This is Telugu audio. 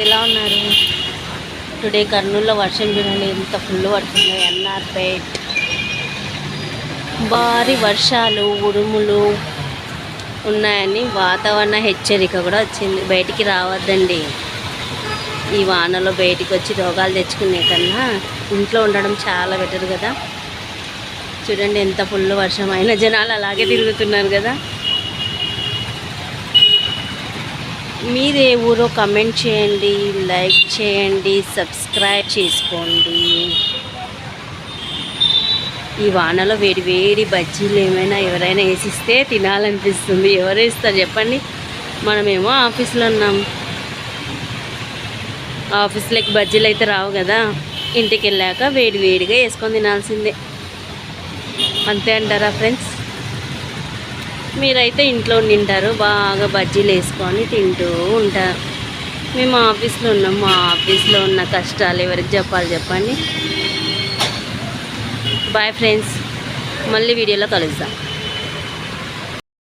ఎలా ఉన్నారు? టుడే కర్నూలులో వర్షం చూడండి ఎంత ఫుల్ పడుతుంది ఎన్ఆర్పేట్ భారీ వర్షాలు ఉరుములు ఉన్నాయని వాతావరణ హెచ్చరిక కూడా వచ్చింది. బయటికి రావద్దండి. ఈ వానలో బయటికి వచ్చి రోగాలు తెచ్చుకునే కన్నా ఇంట్లో ఉండడం చాలా బెటర్ కదా. చూడండి ఎంత ఫుల్ వర్షం అయినా జనాలు అలాగే తిరుగుతున్నారు కదా. మీదే ఊరో కమెంట్ చేయండి లైక్ చేయండి సబ్స్క్రైబ్ చేసుకోండి. ఈ వానలో వేడి వేడి బజ్జీలు ఏమైనా ఎవరైనా వేసిస్తే తినాలనిపిస్తుంది. ఎవరు వేస్తారు చెప్పండి? మనమేమో ఆఫీస్లో ఉన్నాం. ఆఫీస్లోకి బజ్జీలు అయితే రావు కదా. ఇంటికి వెళ్ళాక వేడి వేడిగా వేసుకొని తినాల్సిందే. అంతే అంటారా ఫ్రెండ్స్? మీరైతే ఇంట్లో తింటారు బాగా బజ్జీలు వేసుకొని తింటూ ఉంటారు. మేము ఆఫీస్లో ఉన్నాం మా ఆఫీస్లో ఉన్న కష్టాలు ఎవరికి చెప్పాలి చెప్పండి. బాయ్ ఫ్రెండ్స్ మళ్ళీ వీడియోలో కలుద్దాం.